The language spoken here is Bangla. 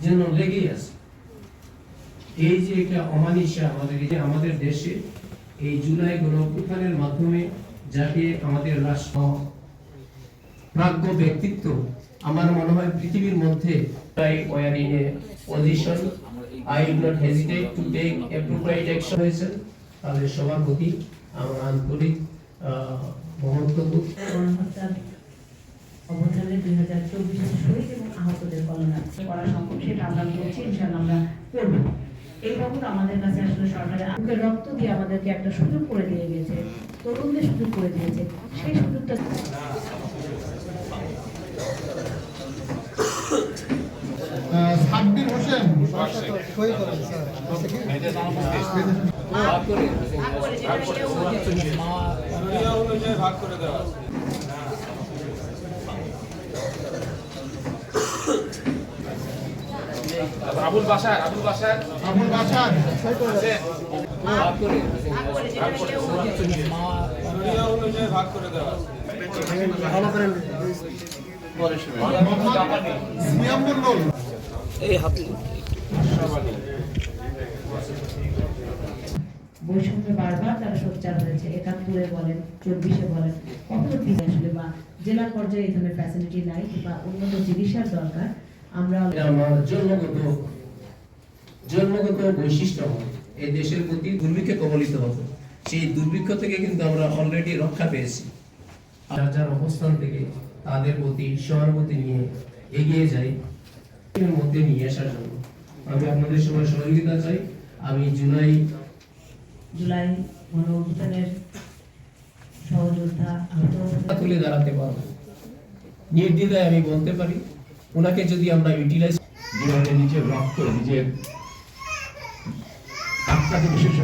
যেন লেগেই আছে। এই যে একটা অমানিসা আমাদের যে আমাদের দেশে এই জুলাই গণঅভ্যুত্থানের মাধ্যমে যাকে আমাদের রাষ্ট্র প্রাজ্ঞ ব্যক্তিত্ব আমার মনে হয় পৃথিবীর মধ্যে তাই পজিশন টু তাদের আমার আন্তরিক আহ, অবদানে দুই হাজার আহতদের কল্যাণার্থে করা সম্ভব সেটা আমরা করছি ইনশাল্লাহ আমরা করব। এই বাবদ আমাদের কাছে আসলে সরকারের রক্ত দিয়ে আমাদেরকে একটা সুযোগ করে দিয়ে গেছে তরুণদের সুযোগ করে দিয়েছে সেই সুযোগটা সাব্বির হোসেন। আবুল বাসার আবুল বাসার। আবুল বাসার। ভাগ করে দেওয়া মোহাম্মদ সিয়াম মন্ডল বৈষম্যে বারবার তারা সোচ্চার হয়েছে। একাত্তরে বলেন চব্বিশে বলেন কত দিন আসলে বা জেলা পর্যায়ে এই ধরনের ফ্যাসিলিটি নাই বা উন্নত চিকিৎসার দরকার আমরা জন্মগত জন্মগত বৈশিষ্ট্য এই দেশের প্রতি দুর্ভিক্ষে কবলিত হতো সেই দুর্ভিক্ষ থেকে কিন্তু আমরা অলরেডি রক্ষা পেয়েছি। যার যার অবস্থান থেকে তাদের প্রতি সহানুভূতি নিয়ে এগিয়ে যাই এর মধ্যে নিয়ে আসার জন্য। আমি আপনাদের সবার সহযোগিতা চাই। আমি জুলাই জুলাই গণ অভ্যুত্থানের তুলে দাঁড়াতে পারব। নির্দ্বিধায় আমি বলতে পারি, ওনাকে যদি আমরা ইউটিলাইজ যেভাবে নিজের রক্ত, নিজের বিশেষ